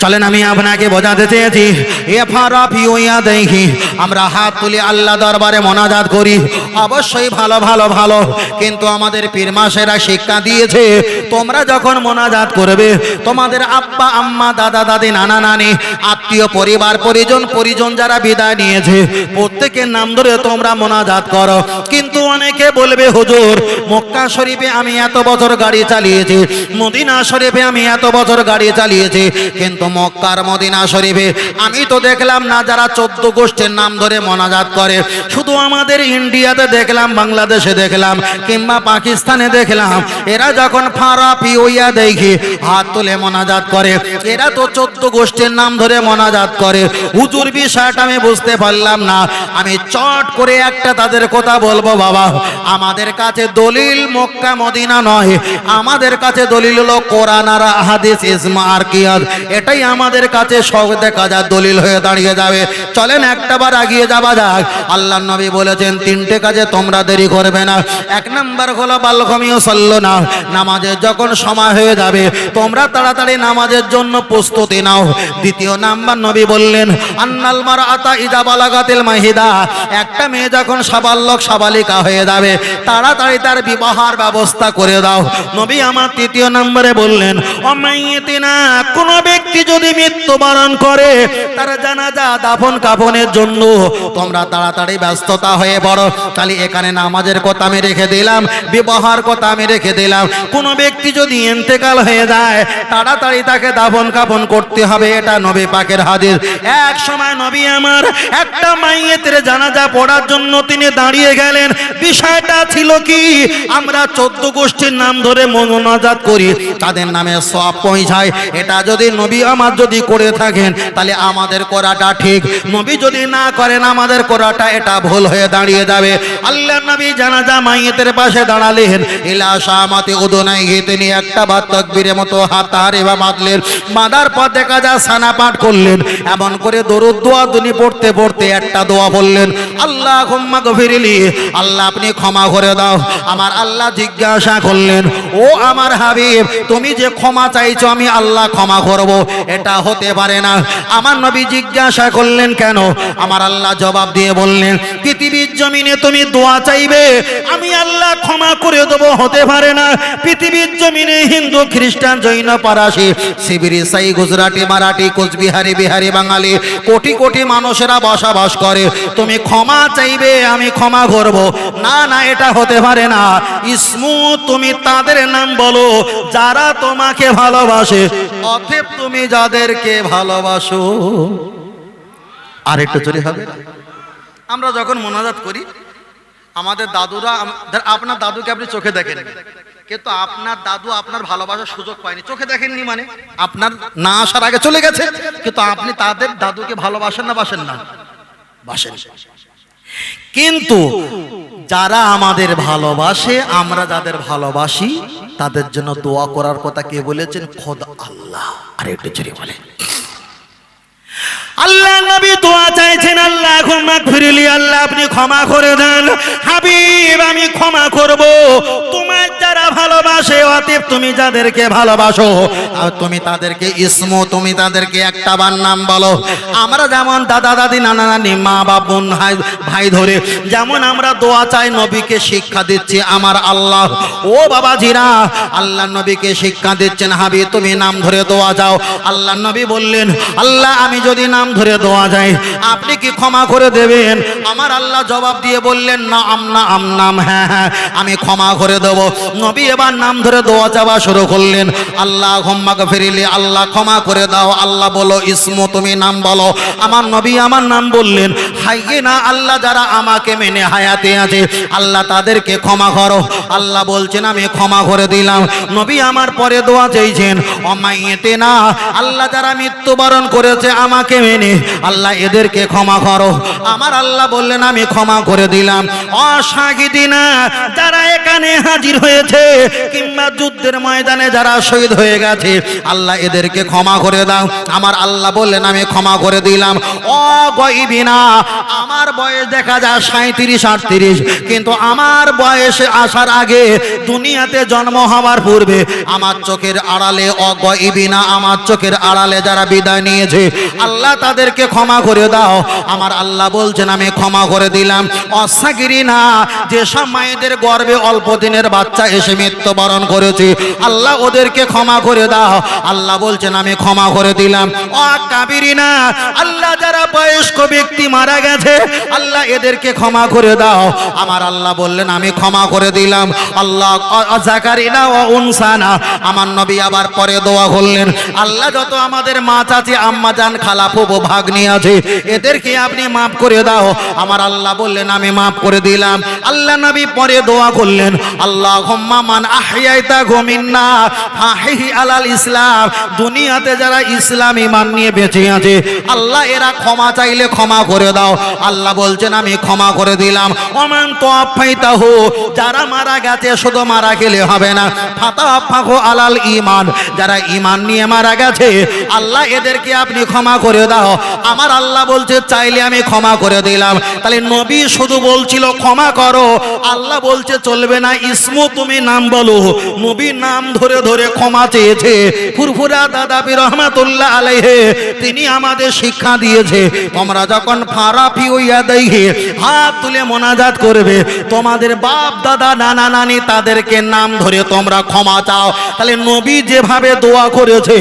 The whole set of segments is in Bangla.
চলেন, আমি আপনাকে বোঝাতে চেয়েছি। দেখি। আমরা হাত তুলে আল্লাহ দরবারে মোনাজাত করি। অবশ্যই ভালো ভালো ভালো। কিন্তু আমাদের পীর মাসেরা শিক্ষা দিয়েছে, তোমরা যখন মোনাজাত করবে, তোমাদের আব্বা, আম্মা, দাদা, দাদি, নানা, নানি, আত্মীয় পরিবার, পরিজন পরিজন যারা বিদায় নিয়েছে, প্রত্যেকের নাম ধরে তোমরা মোনাজাত করো। কিন্তু অনেকে বলবে, হুজুর, মক্কা শরীফে আমি এত বছর গাড়ি চালিয়েছি, মদিনা শরীফে আমি এত বছর গাড়ি চালিয়েছি। কিন্তু মক্কার মদিনা শরীফে। আমি তো দেখলাম না যারা চোদ্দ গোষ্ঠীর নাম ধরে মোনাজাত করে। শুধু আমাদের ইন্ডিয়াতে দেখলাম, বাংলাদেশে দেখলাম, কিংবা পাকিস্তানে দেখলাম। এরা যখন ফাঁড়া পিওইয়া দেখি হাত তুলে মোনাজাত করে, এরা তো চোদ্দ গোষ্ঠীর নাম ধরে মোনাজাত করে। হুজুর বিষয়টা আমি বুঝতে পারলাম না। আমি চট করে একটা তাদের কথা বলব বাবা। আমাদের কাছে দলিল মক্কা মদিনা নয়। আমাদের কাছে দলিল হলো কোরআন আর হাদিস ইসমা আর কিয়াদ। এটাই আমাদের কাছে সব দেখা যায়, দলিল হয়ে দাঁড়িয়ে যাবে। চলেন একটা বার আগিয়ে যাওয়া যাক। আল্লাহ নবী বলেছেন, তিনটে কাজে তোমরা দেরি করবে না। এক নাম্বার হলো বাল্যকমিও সল্ল না। নামাজের যখন সময় হয়ে যাবে, তোমরা তাড়াতাড়ি নামাজের জন্য প্রস্তুতি নাও। দ্বিতীয় নাম্বার নবী বললেন, আন্নাল মার আতা ইদা বালাগাতিল মাহিদা। একটা মেয়ে যখন সাবাল্যক সাবালিকা হয়ে যাবে, তাড়াতাড়ি তার বিবাহার ব্যবস্থা করে দাও। নবী আমার তৃতীয় নম্বরে বললেন, অমাইয়েতিনা, কোন ব্যক্তি যদি মৃত্যুবরণ করে, তার জানাজা দাফন কাফনের জন্য। তোমরা তাড়াতাড়ি ব্যস্ততা হয়ে পড়ো। তাহলে এখানে নামাজের কথা আমি রেখে দিলাম, বিবাহার কথা আমি রেখে দিলাম। কোন ব্যক্তি যদি ইন্তেকাল হয়ে যায়, তাড়াতাড়ি তাকে দাফন কাফন করতে হবে, এটা নবী পাকের হাদিস। এক সময় নবী আমার একটা মাইয়েতের জানাজা পড়ার জন্য তিনি দাঁড়িয়ে গেলেন। বিষয়টা ছিল কি? আমরা চোদ্দ গোষ্ঠীর নাম ধরে মনোনাজাত করি। তাদের নামে সব পৌঁছায়। এটা যদি নবী আমার যদি করে থাকেন, তাহলে আমাদের করাটা ঠিক। নবী যদি না করেন, আমাদের করাটা এটা ভুল হয়ে দাঁড়িয়ে যাবে। আল্লাহ নবী জানাজা মাইয়েতের পাশে দাঁড়ালেন। ইলা শামাতে উদনাই গিয়ে তিনি একটা বার তকবীরের মতো হাত হারে বা বাঁধলেন বাঁধার পর দেখা যায় সানা পাঠ করলেন। এমন করে দরুদ দোয়া দুনি পড়তে পড়তে একটা দোয়া বললেন আল্লাহ ক্ষমা গফিরিলি, আল্লাহ আপনি ক্ষমা করে দাও। আমার আল্লাহ জিজ্ঞাসা করলেন, ও আমার হাবিব, তুমি যে ক্ষমা চাইছো, আমি আল্লাহ ক্ষমা করব। এটা হতে পারে না। আমার নবী জিজ্ঞাসা করলেন, কেন? আমার আল্লাহ জবাব দিয়ে বললেন, পৃথিবীর জমিনে তুমি দোয়া চাইবে, আমি আল্লাহ ক্ষমা করে দেবো, হতে পারে না। পৃথিবীর জমিনে হিন্দু, খ্রিস্টান, জৈন পারাসি শিবিরি সাই, গুজরাটি, মারাঠি, কোচবিহারি, বিহারি, বাঙালি, কোটি কোটি মানুষেরা বসবাস করে। তুমি ক্ষমা চাইবে, আমি ক্ষমা করব। না না, এটা হতে পারে না। ইসমু, তুমি তাদের নাম বলো, যারা তোমাকে ভালোবাসে। অথেব তুমি যাদেরকে ভালোবাসো। আর একটু চলে হবে? আমরা যখন মোনাজাত করি, আমাদের দাদুরা আপনার দাদুকে আপনি চোখে দেখেন কিন্তু আপনার দাদু আপনার ভালোবাসার সুযোগ পায়নি। চোখে দেখেননি মানে? আপনার না আসার আগে চলে গেছে। কিন্তু আপনি তাদের দাদুকে ভালোবাসেন না, বাসেন না? বাসেন। কিন্তু যারা আমাদের ভালোবাসে, আমরা যাদের ভালোবাসি, তাদের জন্য দোয়া করার কথা কে বলেছেন? খোদ আল্লাহ। আর একটু জোরে বলে আল্লাহ নবী দোয়া চাইছেন, আল্লাহ ক্ষমা ফিরিলি আল্লাহ আপনি ক্ষমা করে দেন। হাবিব, আমি ক্ষমা করব। যারা ভালোবাসে অতএব তুমি যাদেরকে ভালোবাসো তুমি তাদেরকে ইসমো, তুমি তাদেরকে একটা বার নাম বলো। আমরা যেমন দাদা, দাদি, নানা, নানি, মা বা বোন, ভাই ভাই ধরে, যেমন আমরা দোয়া চাই নবীকে শিক্ষা দিচ্ছি আমার আল্লাহ। ও বাবা জিরা আল্লাহ নবীকে শিক্ষা দিচ্ছেন। হাবি তুমি নাম ধরে দোয়া যাও। আল্লাহ নবী বললেন, আল্লাহ, আমি যদি নাম ধরে দোয়া যাই, আপনি কি ক্ষমা করে দেবেন? আমার আল্লাহ জবাব দিয়ে বললেন, না আমনা আমনাম হ্যাঁ হ্যাঁ আমি ক্ষমা করে দেবো। নবী এবার নাম ধরে দোয়া চাওয়া শুরু করলেন। আল্লাহ ক্ষমাকে ফিরিলে আল্লাহ ক্ষমা করে দাও, আল্লাহ বলো, ইসমো তুমি নাম বলো। আমার নবী আমার নাম বললেন, হাইয়ে না, আল্লাহ যারা আমাকে মেনে হায়াতে আছে, আল্লাহ তাদেরকে ক্ষমা করো। আল্লাহ বলছেন, আমি ক্ষমা করে দিলাম। নবী আমার পরে দোয়া চেয়েছেন অমাইয়েতে না, আল্লাহ যারা মৃত্যুবরণ করেছে আমাকে মেনে, আল্লাহ এদেরকে ক্ষমা করো। আমার আল্লাহ বললেন, আমি ক্ষমা করে দিলাম। অসাগিদিনা যারা এখানে হাজির মার্টির হয়েছে, কিংবা যুদ্ধের ময়দানে যারা শহীদ হয়ে গেছে, আল্লাহ এদেরকে ক্ষমা করে দাও। আমার আল্লাহ বললেন, আমি ক্ষমা করে দিলাম। ও গইবিনা আমার বয়স দেখা যায় সাঁত্রিশ আটত্রিশ, কিন্তু আমার বয়সে আসার আগে দুনিয়াতে জন্ম হওয়ার পূর্বে আমার চোখের আড়ালে অগইবিনা আমার চোখের আড়ালে যারা বিদায় নিয়েছে, আল্লাহ তাদেরকে ক্ষমা করে দাও। আমার আল্লাহ বলছেন, আমি ক্ষমা করে দিলাম। অসাগিরি না যেসব মায়েদের গর্ভে অল্প দিনের বাচ্চা এসে মৃত্যুবরণ করেছে। আল্লাহ ওদেরকে ক্ষমা করে দাও। আল্লাহ বলছেন, আমি ক্ষমা করে দিলাম। ও কাবিরি না, আল্লাহ যারা বয়স্ক ব্যক্তি মারা গেছে, আল্লাহ এদেরকে ক্ষমা করে দাও। আমার আল্লাহ বললেন, আমি ক্ষমা করে দিলাম। আল্লাহ জাকারিনা ও উনসানা, আমার নবী আবার পরে দোয়া করলেন, আল্লাহ যত আমাদের মা চাচি আম্মা জান, খালা ফুবো ভাগ্নি আছে, এদেরকে আপনি মাফ করে দাও। আমার আল্লাহ বললেন, আমি মাফ করে দিলাম। আল্লাহ নবী পরে দোয়া করলেন। আল্লাহ মান আহিয়াইতা গমিন্না ফাহিহি আলাল ইসলাম। দুনিয়াতে যারা ইসলাম নিয়ে বেঁচে আছে, আল্লাহ এরা ক্ষমা চাইলে ক্ষমা করে দাও। আল্লাহ আমি ক্ষমা করে দিলাম। যারা মারা গেছে, শুধু মারা গেলে হবে না। আলাল যারা নিয়ে মারা গেছে, আল্লাহ এদেরকে আপনি ক্ষমা করে দাও। আমার আল্লাহ বলছে, চাইলে আমি ক্ষমা করে দিলাম। তাহলে নবী শুধু বলছিল, ক্ষমা করো। আল্লাহ বলছে, চলবে না, ইসমু তুমি নাম বলো। নবী নাম ধরে ধরে ক্ষমা চেয়েছে। ফুরফুরা দাদা বি রহমাতুল্লাহ আলাইহে, তিনি আমাদের শিক্ষা দিয়েছে। তোমরা যখন ফারাফি হইয়া দেখে হাত তুলে মোনাজাত করবে, তোমাদের বাপ, দাদা, নানা, নানি তাদেরকে নাম ধরে তোমরা ক্ষমা চাও। তাহলে নবী যেভাবে দোয়া করেছে,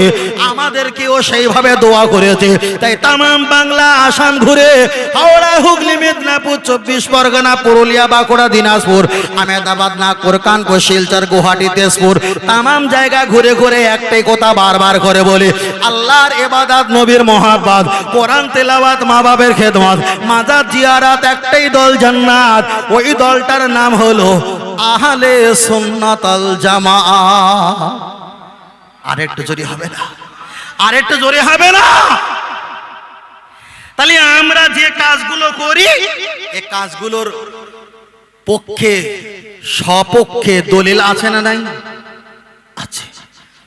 আমাদেরকেও সেইভাবে দোয়া করেছে। তাই তামাম বাংলা, আসাম ঘুরে হাওড়া, হুগলি, মেদিনীপুর, চব্বিশ পরগনা, পুরুলিয়া, বাঁকুড়া, দিনাজপুর, আহমেদাবাদ, নাগপুর কানপুর শিলচর গুয়াহাটি তেজপুর, তামাম জায়গা ঘুরে ঘুরে একটাই কথা বারবার করে বলে, আল্লাহর এবাদাত নবীর মহাব্বাদ কোরআন তেলাওয়াত মা বাবের খেদমত, মাজার জিয়ারাত একটাই দল জান্নাত, ওই দলটার নাম হলো আহলে সুন্নাতাল জামা আর একটু জোরে হবে না আর একটু জোরে হবে না। তাহলে আমরা যে কাজগুলো করি এই কাজগুলোর পক্ষে সপক্ষে দলিল আছে না নাই? আছে।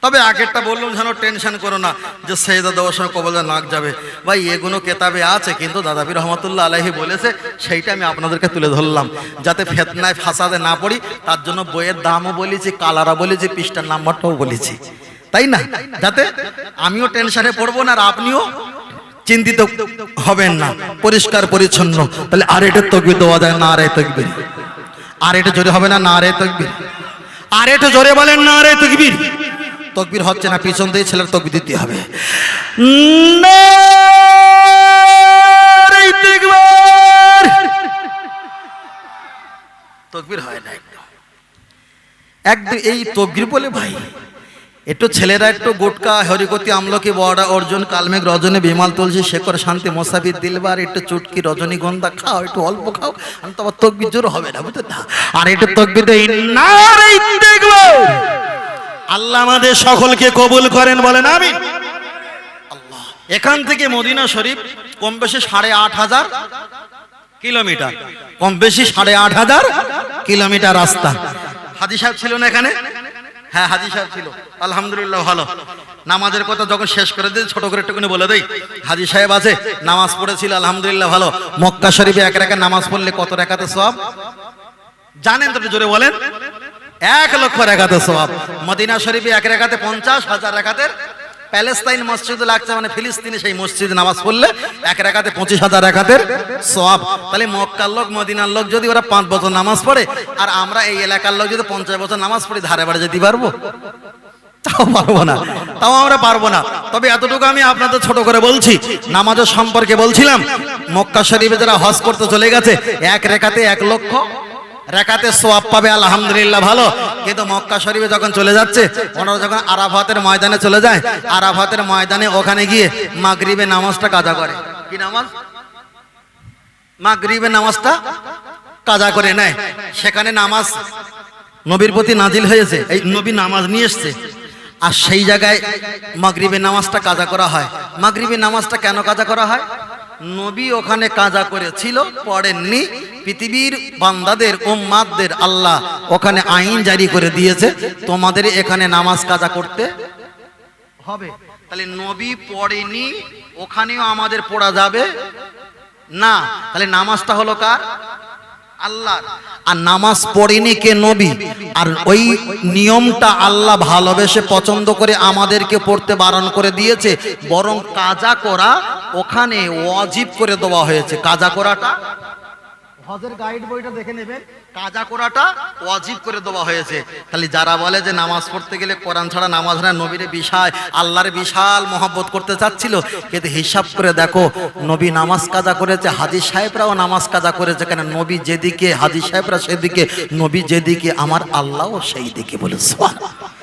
তবে আগেরটা বললাম যেন টেনশন করো না যে সেজদা দেওয়ার সময় কবলে নাক যাবে। ভাই, এগুলো কেতাবে আছে, কিন্তু দাদাবি রহমতুল্লাহ আলাহি বলেছে, সেইটা আমি আপনাদেরকে তুলে ধরলাম। যাতে ফেতনায় ফাঁসাতে না পড়ি, তার জন্য বইয়ের দামও বলেছি কালারা বলেছি, পৃষ্ঠার নাম্বারটাও বলেছি। তাই না? যাতে আমিও টেনশনে পড়ব না আর আপনিও চিন্তিত হবেন না, পরিষ্কার পরিচ্ছন্ন। তাহলে আর এটা তকবি দেওয়া যায় না, আর তকবির? আর এটা জোরে হবে না না রে তকবির। আর এটা জোরে বলেন, না রে তকবির। তকবির হচ্ছে না, পিছন দিয়ে ছেলের তকবির দিতে হবে। তকবির হয় না একদম। একদম এই তকবির বলে ভাই একটু ছেলেরা একটু গুটকা, হরিকতি, আমলকি, বড়া, অর্জুন, কালমেঘ, রজনী, বিমাল তুলসী, শেখর, শান্তি, মোসাফির, দিলবার, একটু চুটকি রজনীগন্ধা খাও, একটু অল্প খাও, আমি তো আবার জোর হবে না বুঝতে না আর একটু নারে দেখব আল্লাহ আমাদের সকলকে কবুল করেন, বলেন আমি এখান থেকে মদিনা শরীফ কম বেশি সাড়ে আট হাজার কিলোমিটার। কম বেশি সাড়ে আট হাজার কিলোমিটার রাস্তা। হাজি সাহেব ছিল না এখানে? হ্যাঁ হাজি সাহেব ছিল। আলহামদুলিল্লাহ ভালো। নামাজের কথা যখন শেষ করে দিই, ছোট করে একটুখানি বলে দেই। হাজি সাহেব আছে, নামাজ পড়েছিল, আলহামদুলিল্লাহ ভালো। মক্কা শরীফে এক রেখা নামাজ পড়লে কত রেখাতে সব জানেন তো জোরে বলেন। এক লক্ষ রেখাতে সব মদিনা শরীফে এক রেখাতে পঞ্চাশ হাজার রেখাতের প্যালেস্তাইন মসজিদ লাগছে মানে ফিলিস্তিনে সেই মসজিদে নামাজ পড়লে এক রেখাতে পঁচিশ হাজার রেখাতের সব তাহলে মক্কার লোক, মদিনার লোক যদি ওরা পাঁচ বছর নামাজ পড়ে, আর আমরা এই এলাকার লোক যদি পঞ্চাশ বছর নামাজ পড়ি, ধারে বাড়ি যেতে পারব? তাও পারব না। তাও আমরা পারব না। তবে এতটুকু আমি আপনাদের ছোট করে বলছি, নামাজের সম্পর্কে বলছিলাম, মক্কা শরীফে যারা হজ করতে চলে গেছে, এক রেখাতে এক লক্ষ রেখাতে সোয়াব পাবে, আলহামদুলিল্লাহ ভালো। কিন্তু মক্কা শরীফে যখন চলে যাচ্ছে, ওনারা যখন আরাফাতের ময়দানে চলে যায়, আরাফাতের ময়দানে ওখানে গিয়ে মাগরিবে নামাজটা কাজা করে। কি নামাজ? মাগরিবে নামাজটা কাজা করে নেয়। সেখানে নামাজ নবীর প্রতি নাজিল হয়েছে, এই নবী নামাজ নিয়ে এসছে। আর সেই জায়গায় মাগরিবে নামাজটা কাজা করা হয়। মাগরিবে নামাজটা কেন কাজা করা হয়? নবী ওখানে কাজা করেছিল, পড়েননি। পৃথিবীর বান্দাদের, উম্মাদদের আল্লাহ ওখানে আইন জারি করে দিয়েছে। তোমাদের এখানে নামাজ কাজা করতে হবে। তাহলে নবী পড়েনি, ওখানেও আমাদের পড়া যাবে? না। তাহলে নামাজটা হলো কার? আল্লাহ আর নামাজ পড়েনি কে নবী? আর ওই নিয়মটা আল্লাহ ভালোবেসে পছন্দ করে আমাদেরকে পড়তে বারণ করে দিয়েছে, বরং কাজা করা ওখানে ওয়াজিব করে দেওয়া হয়েছে। কাজা করাটা হজের গাইড বইটা দেখে নেবেন কাজা করাটা ওয়াজিব করে দেওয়া হয়েছে। খালি যারা বলে যে নামাজ পড়তে গেলে কোরআন ছাড়া নামাজ না, নবীর বিষয় আল্লাহর বিশাল মহব্বত করতে চাচ্ছিল। কিন্তু হিসাব করে দেখো, নবী নামাজ কাজা করেছে, হাজি সাহেবরাও নামাজ কাজা করেছে কেন? নবী যেদিকে, হাজি সাহেবরা সেদিকে, নবী যেদিকে, আমার আল্লাহও সেই দিকে বলে, সুবহানাল্লাহ।